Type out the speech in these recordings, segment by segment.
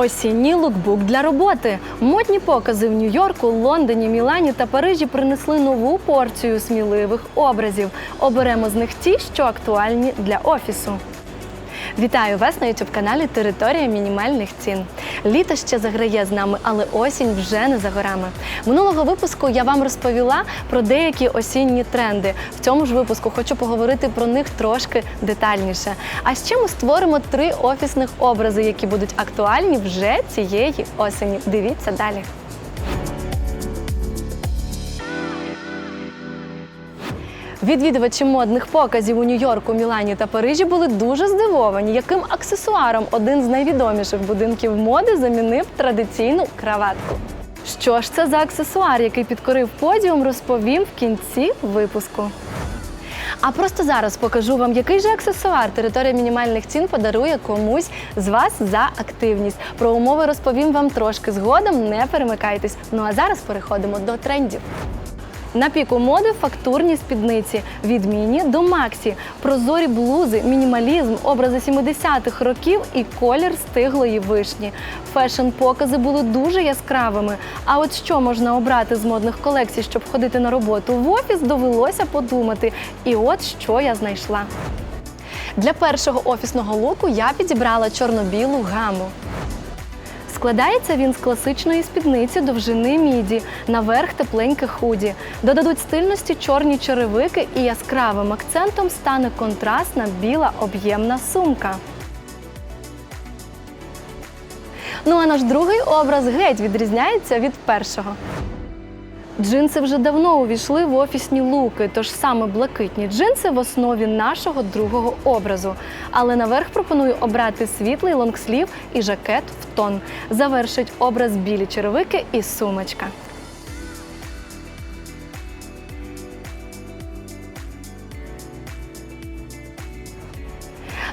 Осінній лукбук для роботи. Модні покази в Нью-Йорку, Лондоні, Мілані та Парижі принесли нову порцію сміливих образів. Оберемо з них ті, що актуальні для офісу. Вітаю вас на youtube каналі Територія мінімальних цін. Літо ще заграє з нами, але осінь вже не за горами. Минулого випуску я вам розповіла про деякі осінні тренди. В цьому ж випуску хочу поговорити про них трошки детальніше. А ще ми створимо три офісних образи, які будуть актуальні вже цієї осені. Дивіться далі. Відвідувачі модних показів у Нью-Йорку, Мілані та Парижі були дуже здивовані, яким аксесуаром один з найвідоміших будинків моди замінив традиційну краватку. Що ж це за аксесуар, який підкорив подіум, розповім в кінці випуску. А просто зараз покажу вам, який же аксесуар територія мінімальних цін подарує комусь з вас за активність. Про умови розповім вам трошки згодом. Не перемикайтесь. Ну а зараз переходимо до трендів. На піку моди фактурні спідниці від міні до максі, прозорі блузи, мінімалізм, образи 70-х років і колір стиглої вишні. Фешн-покази були дуже яскравими. А от що можна обрати з модних колекцій, щоб ходити на роботу в офіс, довелося подумати. І от що я знайшла. Для першого офісного луку я підібрала чорно-білу гаму. Складається він з класичної спідниці довжини міді, наверх тепленьке худі. Додадуть стильності чорні черевики і яскравим акцентом стане контрастна біла об'ємна сумка. Ну а наш другий образ геть відрізняється від першого. Джинси вже давно увійшли в офісні луки, тож саме блакитні джинси в основі нашого другого образу. Але наверх пропоную обрати світлий лонгслів і жакет в тон. Завершить образ білі черевики і сумочка.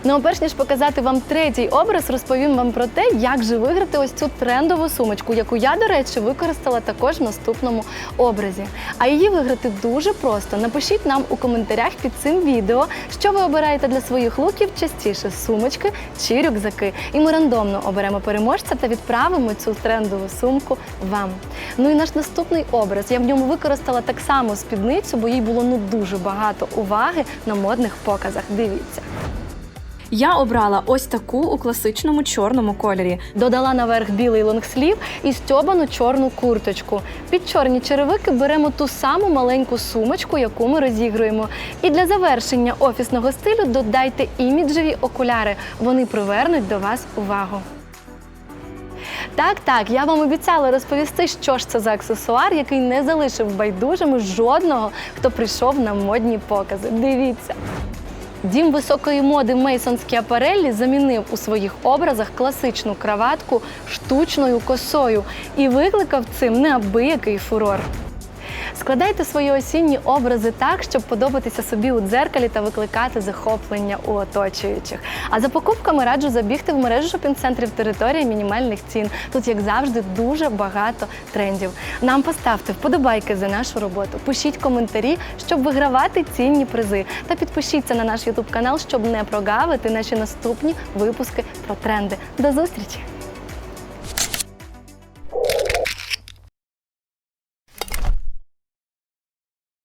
Ну а перш ніж показати вам третій образ, розповім вам про те, як же виграти ось цю трендову сумочку, яку я, до речі, використала також в наступному образі. А її виграти дуже просто. Напишіть нам у коментарях під цим відео, що ви обираєте для своїх луків частіше сумочки чи рюкзаки. І ми рандомно оберемо переможця та відправимо цю трендову сумку вам. Ну і наш наступний образ. Я в ньому використала так само спідницю, бо їй було ну дуже багато уваги на модних показах. Дивіться. Я обрала ось таку у класичному чорному кольорі. Додала наверх білий лонгслів і стьобану чорну курточку. Під чорні черевики беремо ту саму маленьку сумочку, яку ми розігруємо. І для завершення офісного стилю додайте іміджеві окуляри. Вони привернуть до вас увагу. Так, так, я вам обіцяла розповісти, що ж це за аксесуар, який не залишив байдужими жодного, хто прийшов на модні покази. Дивіться. Дім високої моди Мейсонські апарелі замінив у своїх образах класичну краватку штучною косою і викликав цим неабиякий фурор. Складайте свої осінні образи так, щоб подобатися собі у дзеркалі та викликати захоплення у оточуючих. А за покупками раджу забігти в мережу шопінг-центрів території мінімальних цін. Тут, як завжди, дуже багато трендів. Нам поставте вподобайки за нашу роботу, пишіть коментарі, щоб вигравати цінні призи. Та підпишіться на наш ютуб канал, щоб не прогавити наші наступні випуски про тренди. До зустрічі!